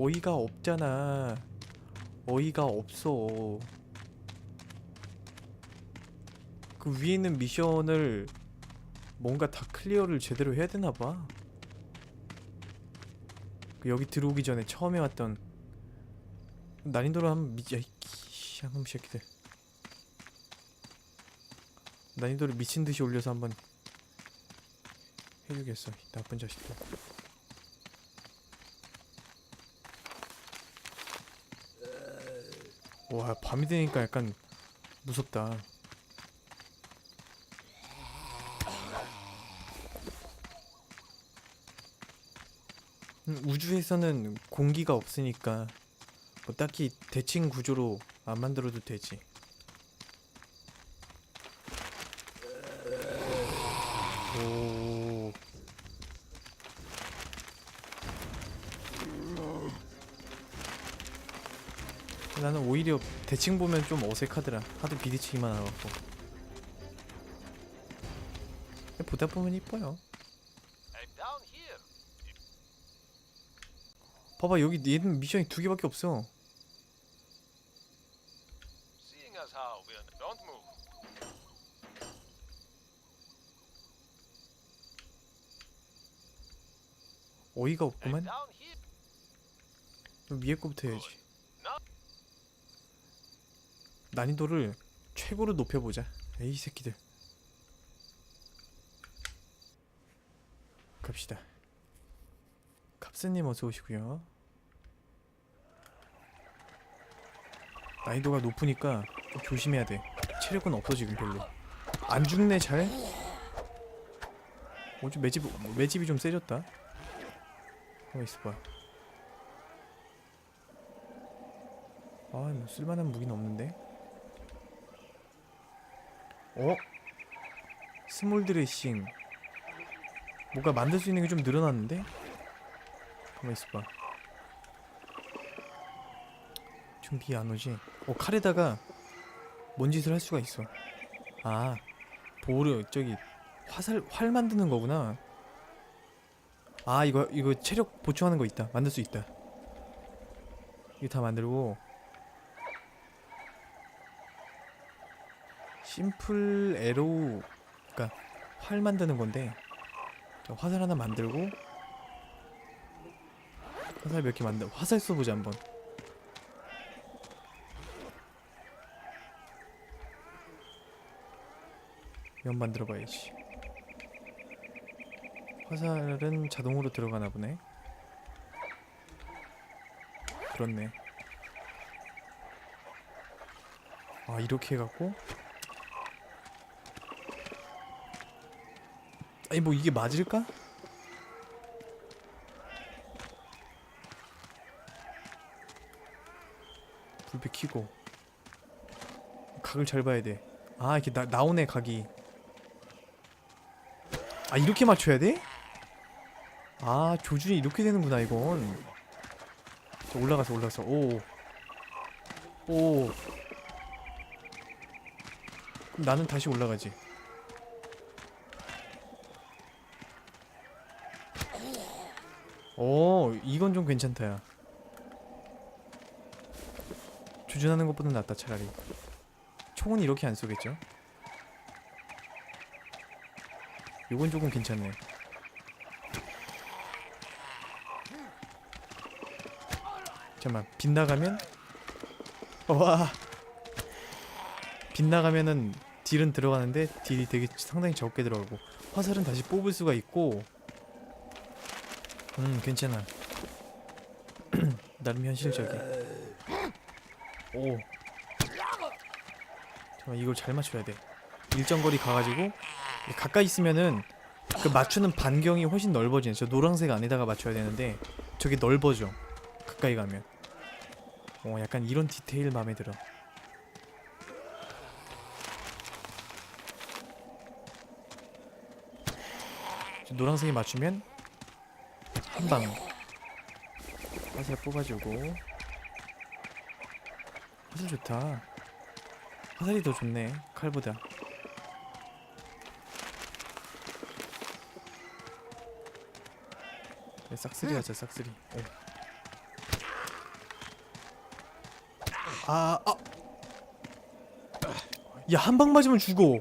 어이가 없잖아. 어이가 없어. 그 위에 있는 미션을 뭔가 다 클리어를 제대로 해야 되나 봐. 그 여기 들어오기 전에 처음에 왔던 난이도를 한번 미, 야, 이 씨, 한번 새끼들. 난이도를 미친 듯이 올려서 한번 해주겠어. 이 나쁜 자식들. 와 밤이 되니까 약간 무섭다. 음, 우주에서는 공기가 없으니까 뭐 딱히 대칭 구조로 안 만들어도 되지. 나는 오히려 대칭 보면 좀 어색하더라. 하도 비대칭이만 나갖고. 보다 보면 이뻐요. 봐봐 여기 얘는 미션이 두 개밖에 없어. 어이가 없구만. 위에 거부터 해야지. 나- 난이도를 최고로 높여보자. 에이 새끼들. 갑시다. 갑스님 어서 오시고요. 난이도가 높으니까 좀 조심해야 돼. 체력은 없어 지금 별로. 안 죽네 잘. 어좀 매집 매집이 좀 세졌다. 가만 있어봐. 아뭐 쓸만한 무기는 없는데. 어? 스몰 드레싱. 뭐가 만들 수 있는 게 좀 늘어났는데? 가만 있어봐. 준비 안 오지? 어 칼에다가 뭔 짓을 할 수가 있어. 아 보르 저기 화살 활 만드는 거구나. 아 이거 이거 체력 보충하는 거 있다. 만들 수 있다. 이거 다 만들고 심플 에로우 그러니까 활 만드는 건데 자, 화살 하나 만들고 화살 몇 개 만들 화살 쏘보자 한번. 연 만들어 봐야지. 화살은 자동으로 들어가나 보네. 그렇네. 아 이렇게 해갖고 아니 뭐 이게 맞을까? 불빛 켜고 각을 잘 봐야 돼. 아 이렇게 나, 나오네 각이. 아 이렇게 맞춰야 돼? 아 조준이 이렇게 되는구나 이건. 저 올라가서 올라가서 오. 오. 나는 다시 올라가지. 오, 이건 좀 괜찮다야. 조준하는 것보다 낫다 차라리. 총은 이렇게 안 쏘겠죠? 요건 조금 괜찮네. 잠깐만, 빗나가면? 와. 빗나가면은 딜은 들어가는데 딜이 되게 상당히 적게 들어가고 화살은 다시 뽑을 수가 있고 음 괜찮아 나름 현실적이야 오. 잠깐 이걸 잘 맞춰야 돼. 일정 거리 가가지고 가까이 있으면은 그 맞추는 반경이 훨씬 넓어지네 저 노란색 안에다가 맞춰야 되는데 저게 넓어져 가까이 가면. 어 약간 이런 디테일 마음에 들어. 저 노란색에 맞추면 한 방 화살 뽑아주고 화살 좋다 화살이 더 좋네 칼보다 네, 싹쓸이 하자 싹쓸이 오. 아, 아. 야, 한 방 맞으면 죽어.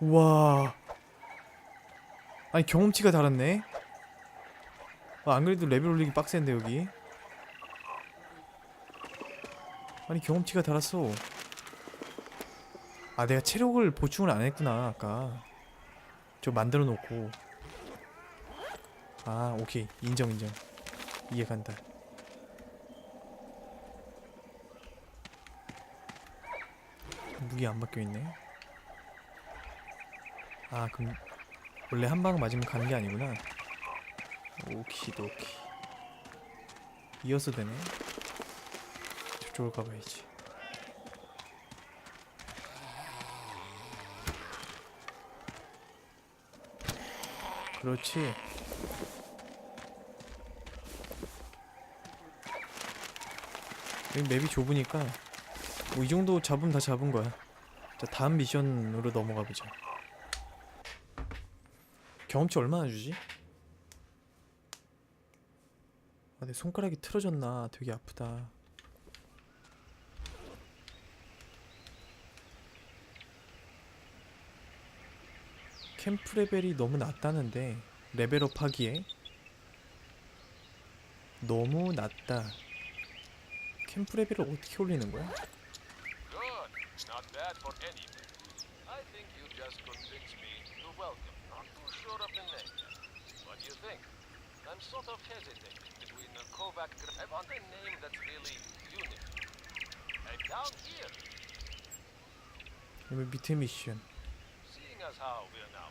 와. 아니, 경험치가 달았네. 아, 안 그래도 레벨 올리기 빡센데, 여기. 아니, 경험치가 달았어. 아, 내가 체력을 보충을 안 했구나, 아까. 저 만들어 놓고. 아, 오케이. 인정, 인정. 이해 간다. 무기 안 바뀌어 있네. 아 그럼 원래 한 방 맞으면 가는 게 아니구나. 오키도키. 이어서 되네. 저쪽으로 가봐야지. 그렇지. 여기 맵이 좁으니까 뭐 이 정도 잡으면 다 잡은 거야. 자 다음 미션으로 넘어가 보자. 경험치 얼마나 주지? 아, 내 손가락이 틀어졌나? 되게 아프다. 캠프 레벨이 너무 낮다는데 레벨업 하기에 너무 낮다. 캠프 레벨을 어떻게 올리는 거야? A Kovac. I want a name that's really unique. And down here, 그러면 밑에 미션. seeing as how we're now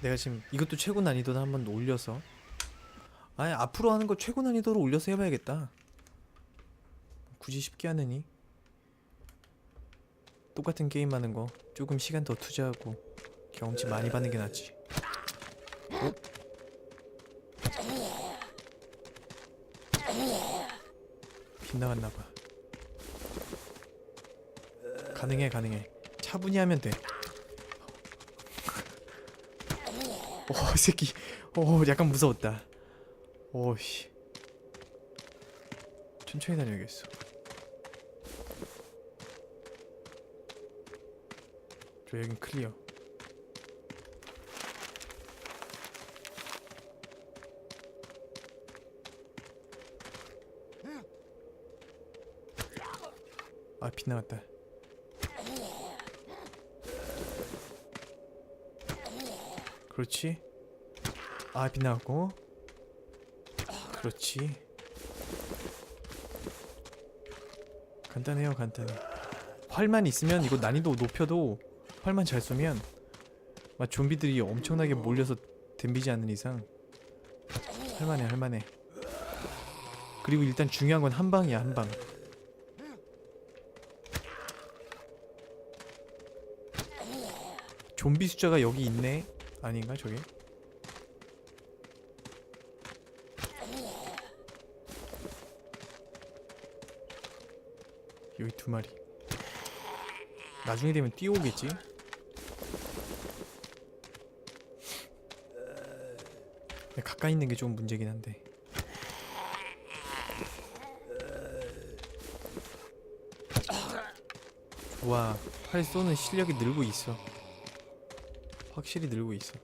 내가 지금 이것도 최고 난이도로 한번 올려서 아니 앞으로 하는 거 최고 난이도로 올려서 해봐야겠다 굳이 쉽게 하느니 똑같은 게임 하는 거 조금 시간 더 투자하고 경험치 많이 받는 게 낫지 어? 빗나갔나 봐 가능해 가능해 차분히 하면 돼 오, 이 새끼. 오, 약간 무서웠다. 오씨. 천천히 다녀야겠어. 저 여긴 클리어. 아, 빗나갔다. 그렇지. 아, 빗나갔고. 그렇지. 간단해요, 간단해. 활만 있으면 이거 난이도 높여도 활만 잘 쏘면 막 좀비들이 엄청나게 몰려서 덤비지 않는 이상 할만해, 할만해. 그리고 일단 중요한 건 한 방이야, 한 방. 좀비 숫자가 여기 있네. 아닌가 저게? 여기 두 마리. 나중에 되면 뛰어오겠지? 가까이 있는 게 좀 문제긴 한데. 좋아. 활 쏘는 실력이 늘고 있어. 확실히 늘고 있어.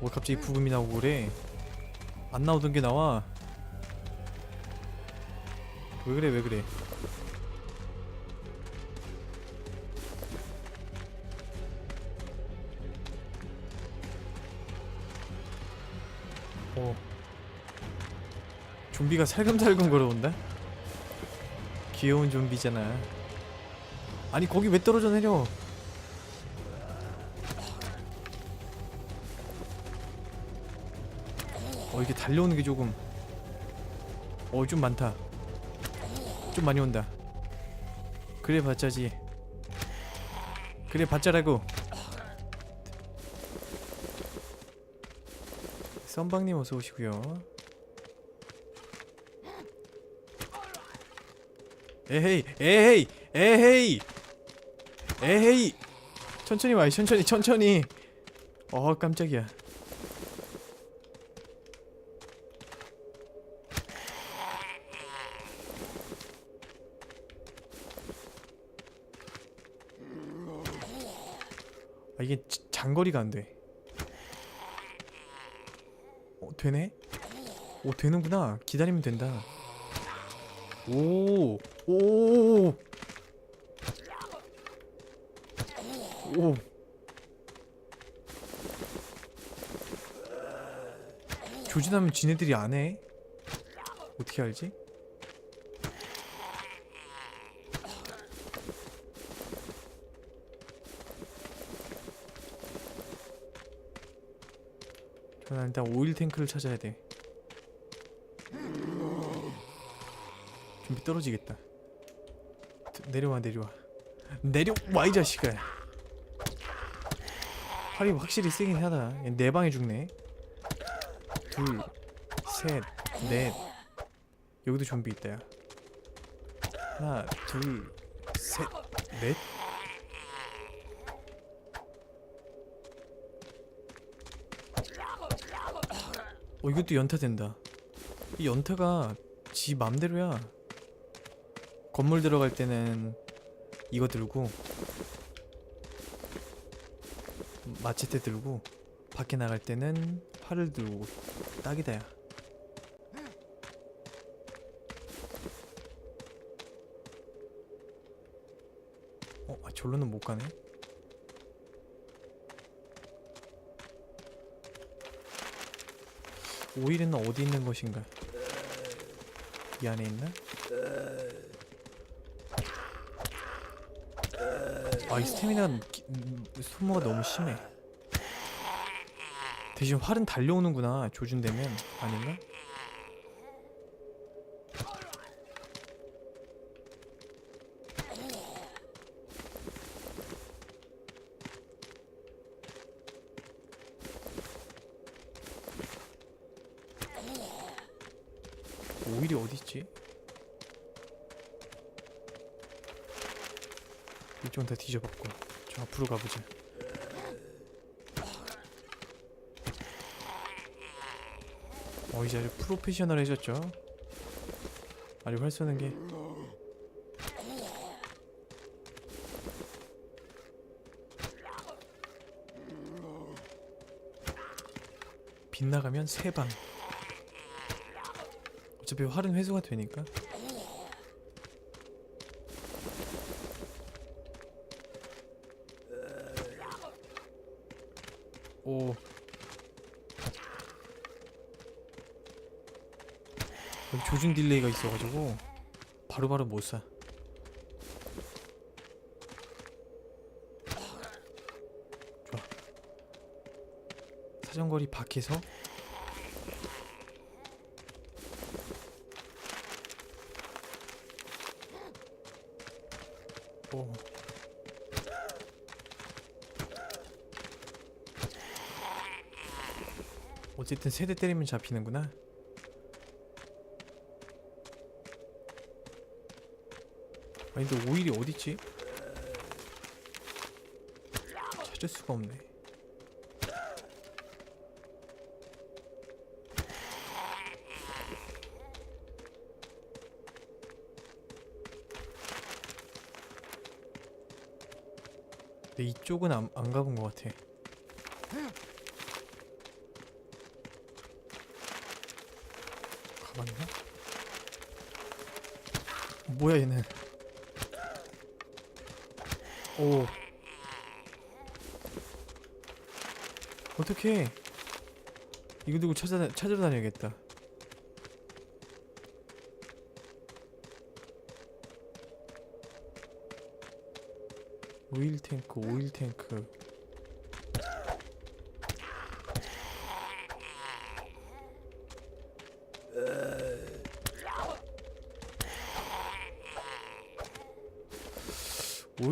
왜 갑자기 부금이 나오고 그래? 안 나오던 게 나와. 왜 그래 왜 그래? 어. 좀비가 살금살금 걸어온다? 귀여운 좀비잖아. 아니 거기 왜 떨어져 내려? 어 이게 달려오는 게 조금 어 좀 많다. 좀 많이 온다. 그래 봤자지. 그래 봤자라고. 썬방님 어서 오시고요. 에헤이 에헤이 에헤이 에헤이 천천히 와요 천천히 천천히 어 깜짝이야 아 이게 지- 장거리가 안돼 어 되네? 오 되는구나 기다리면 된다 오 오. 오. 조진하면 지네들이 안 해? 어떻게 알지? 저는 일단 오일 탱크를 찾아야 돼. 준비 떨어지겠다. 드- 내려와 내려와. 내려와 이 자식아. 팔이 확실히 세긴 하다. 얘네 방에 죽네. 둘, 셋, 넷. 여기도 좀비 있다. 야. 하나, 둘, 셋, 넷. 어 이것도 연타 된다. 이 연타가 지 맘대로야. 건물 들어갈 때는 이거 들고 마체테 들고 밖에 나갈 때는 활을 들고 딱이다 야. 어, 아, 절로는 못 가네. 오일은 어디 있는 것인가? 이 안에 있나? 아, 이 스태미나 소모가 너무 심해. 대신 활은 달려오는구나. 조준되면 아닌가? 오일이 어디 있지? 이쪽은 다 뒤져봤고 저 앞으로 가보자. 어 이제 아주 프로페셔널해졌죠. 아주 활 쏘는 게. 빗나가면 세 방. 어차피 활은 회수가 되니까. 여기 조준 딜레이가 있어가지고 바로바로 못 사. 좋아. 사정거리 밖에서 오. 어쨌든 세대 때리면 잡히는구나. 아니 근데 오일이 어딨지? 찾을 수가 없네. 근데 이쪽은 안, 안 가본 것 같아. 가봤나? 뭐야 얘는? 오. 어떻게? 이거 두고 찾아 찾으러 다녀야겠다. 오일 탱크, 오일 탱크.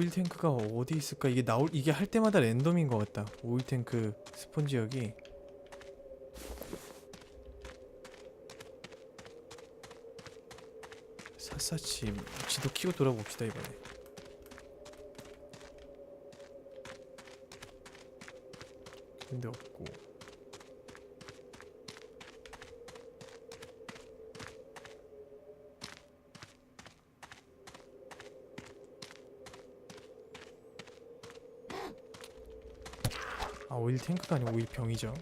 오일 탱크가 어디 있을까? 이게 나올 이게 할 때마다 랜덤인 것 같다. 오일 탱크 스폰 지 역이 샅샅이 지도 키고 돌아봅시다 이번에. 근데 없고 오일 탱크가 아니고 오일 병이죠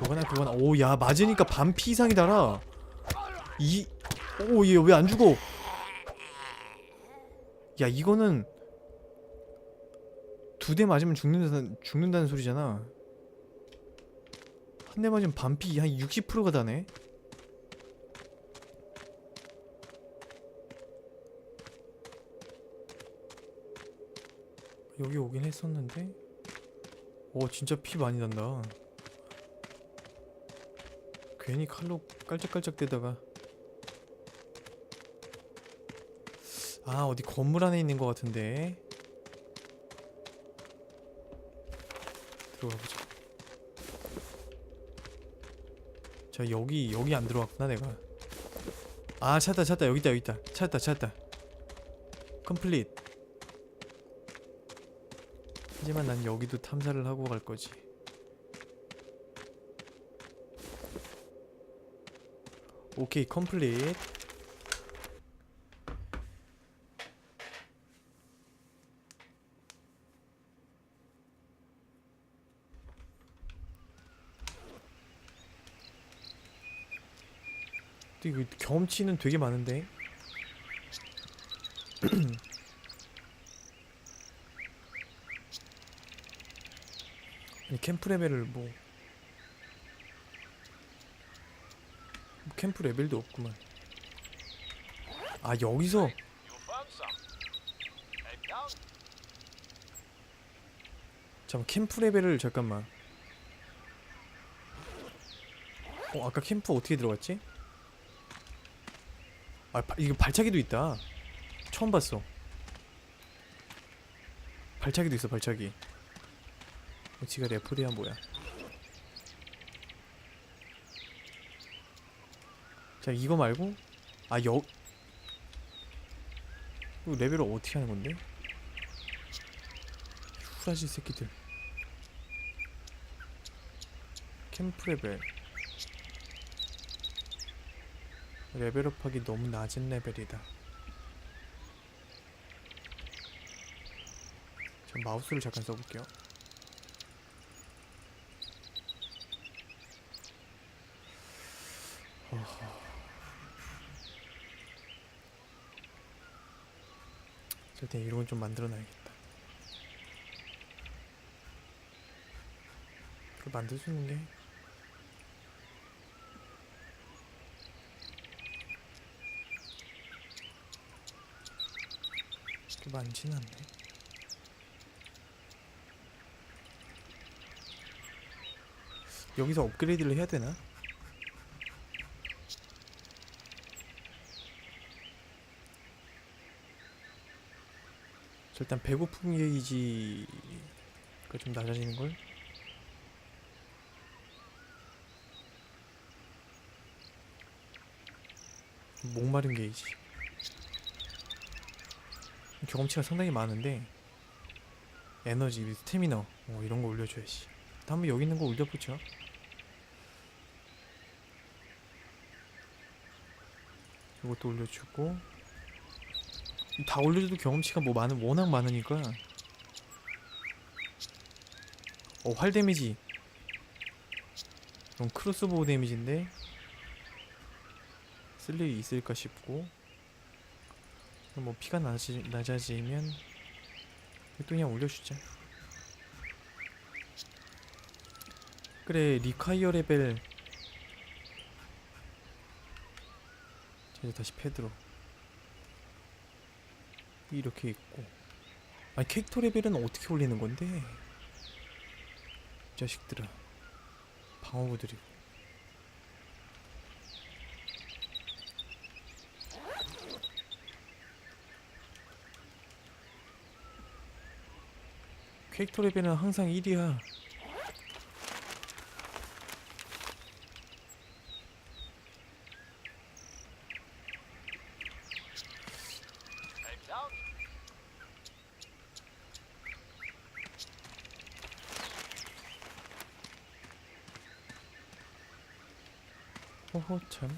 그거나 그거나 오 야 맞으니까 반피 이상이 달아 이오얘 왜 안 죽어 야 이거는 두 대 맞으면 죽는다는 죽는다는 소리잖아. 한 대 맞으면 반피 한 60%가 다네. 여기 오긴 했었는데. 오 진짜 피 많이 난다. 괜히 칼로 깔짝깔짝 대다가 아 어디 건물 안에 있는 것 같은데 들어가 보자. 자 여기 여기 안 들어왔구나 내가. 아 찾다 찾다 여기 있다 여기 있다 찾았다 찾았다. 컴플릿. 하지만 난 여기도 탐사를 하고 갈 거지. 오케이 컴플릿. 이거 경험치는 되게 많은데 아니 캠프 레벨을 뭐, 뭐 캠프 레벨도 없구만. 아 여기서. 잠깐 캠프 레벨을 잠깐만. 어 아까 캠프 어떻게 들어갔지? 아 바, 이거 발차기도 있다. 처음 봤어. 발차기도 있어 발차기. 어, 지가 레플이야 뭐야? 자 이거 말고? 아 여... 이거 레벨을 어떻게 하는 건데? 후라지 새끼들. 캠프 레벨. 레벨업하기 너무 낮은 레벨이다. 저 마우스를 잠깐 써볼게요 이런 건좀 만들어 놔야겠다 그 만들 수 있는 게 그렇게 많진 않네. 여기서 업그레이드를 해야 되나? 일단 배고픔 게이지가 좀 낮아지는 걸. 목마른 게이지. 경험치가 상당히 많은데 에너지, 스태미너 뭐 이런 거 올려줘야지. 한번 여기 있는 거 올려보죠. 이것도 올려주고 다 올려줘도 경험치가 뭐 많은 워낙 많으니까. 어 활 데미지. 이건 크로스보우 데미지인데 쓸 일이 있을까 싶고. 뭐 피가 낮아지, 낮아지면 또 그냥 올려주자. 그래 리콰이어 레벨. 자, 이제 다시 패드로 이렇게 있고. 아니 캐릭터 레벨은 어떻게 올리는 건데? 이 자식들아 방어구들이고. 캐릭터 레벨은 항상 1이야 호텔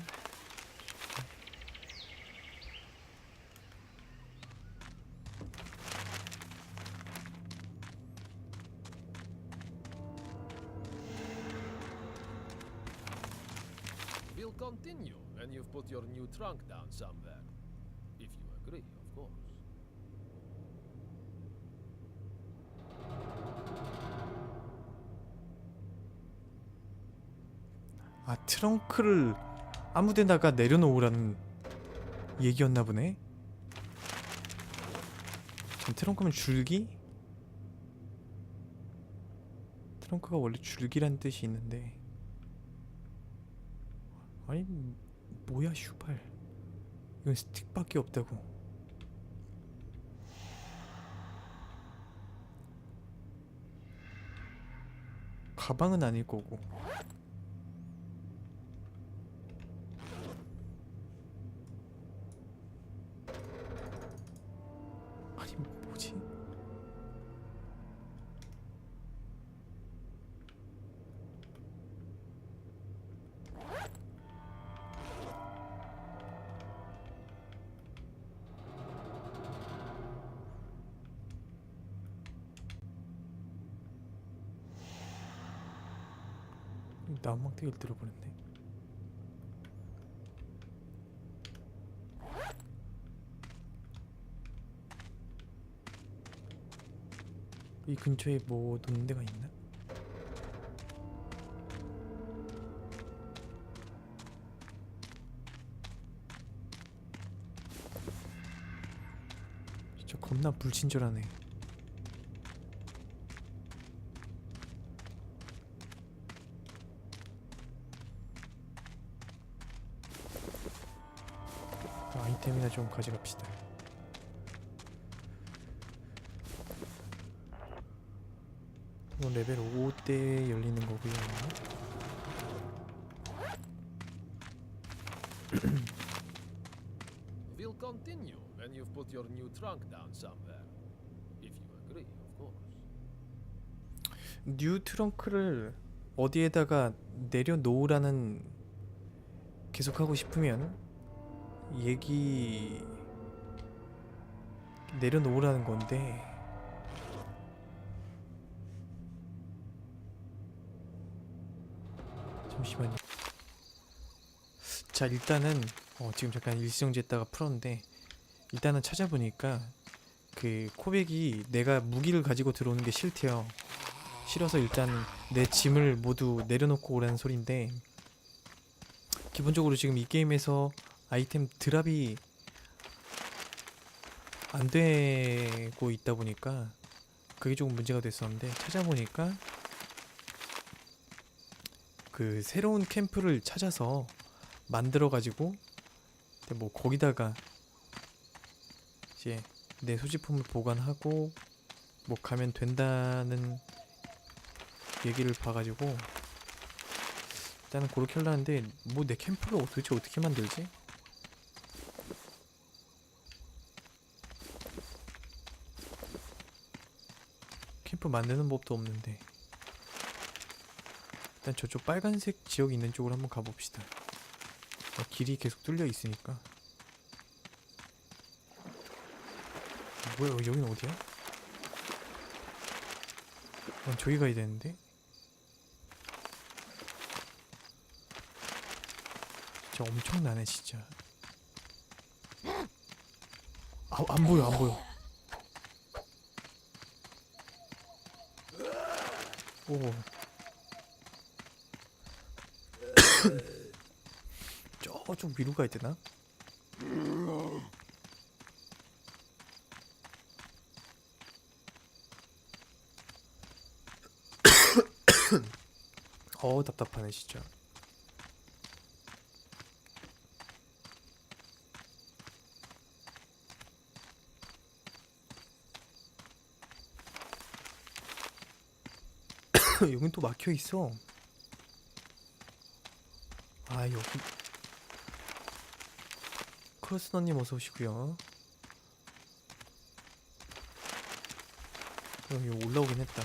We'll continue when you've put your new trunk down somewhere. 아 트렁크를 아무데다가 내려놓으라는 얘기였나 보네. 전 트렁크면 줄기? 트렁크가 원래 줄기란 뜻이 있는데 아니 뭐야 슈발 이건 스틱밖에 없다고 가방은 아닐 거고 나무막대기를 들어버렸네. 이 근처에 뭐 놓는 데가 있나? 겁나 불친절하네. 아이템이나 좀 가져갑시다. 이건 레벨 5때 열리는 거고요. We'll continue you've put your new trunk down somewhere. If you agree, of course. 뉴 트렁크를 어디에다가 내려놓으라는 계속 하고 싶으면 얘기 내려놓으라는 건데 잠시만요. 자 일단은 어, 지금 잠깐 일정지했다가 풀었는데 일단은 찾아보니까 그 코백이 내가 무기를 가지고 들어오는 게 싫대요. 싫어서 일단 내 짐을 모두 내려놓고 오라는 소린데 기본적으로 지금 이 게임에서 아이템 드랍이 안 되고 있다 보니까 그게 조금 문제가 됐었는데 찾아보니까 그 새로운 캠프를 찾아서 만들어 가지고 뭐 거기다가 이제 내 소지품을 보관하고 뭐 가면 된다는 얘기를 봐가지고 일단은 그렇게 하려는데 뭐 내 캠프를 도대체 어떻게 만들지? 캠프 만드는 법도 없는데 일단 저쪽 빨간색 지역 있는 쪽으로 한번 가봅시다 어, 길이 계속 뚫려 있으니까 뭐야 여긴 어디야? 어, 저기 가야 되는데 진짜 엄청나네 진짜 아, 안 보여 안 보여 오 저쪽 위로 가야 되나? 답답하네 진짜. 여긴 또 막혀 있어. 아 여기. 크로스너님 어서 오시고요. 여기 올라오긴 했다.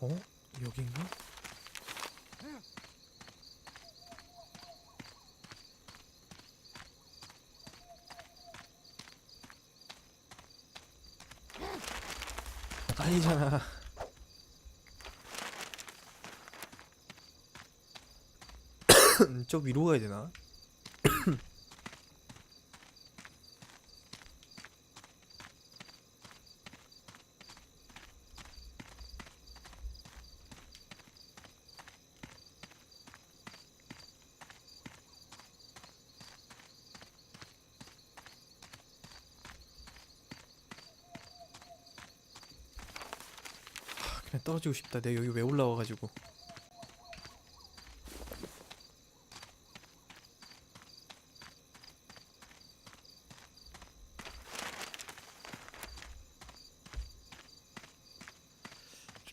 어? 여긴가? 아니잖아. 저 위로 가야 되나? 떨어지고 싶다. 내가 여기 왜 올라와가지고.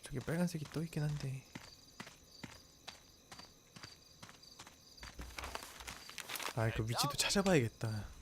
저기 빨간색이 떠 있긴 한데. 아, 그 위치도 찾아봐야겠다.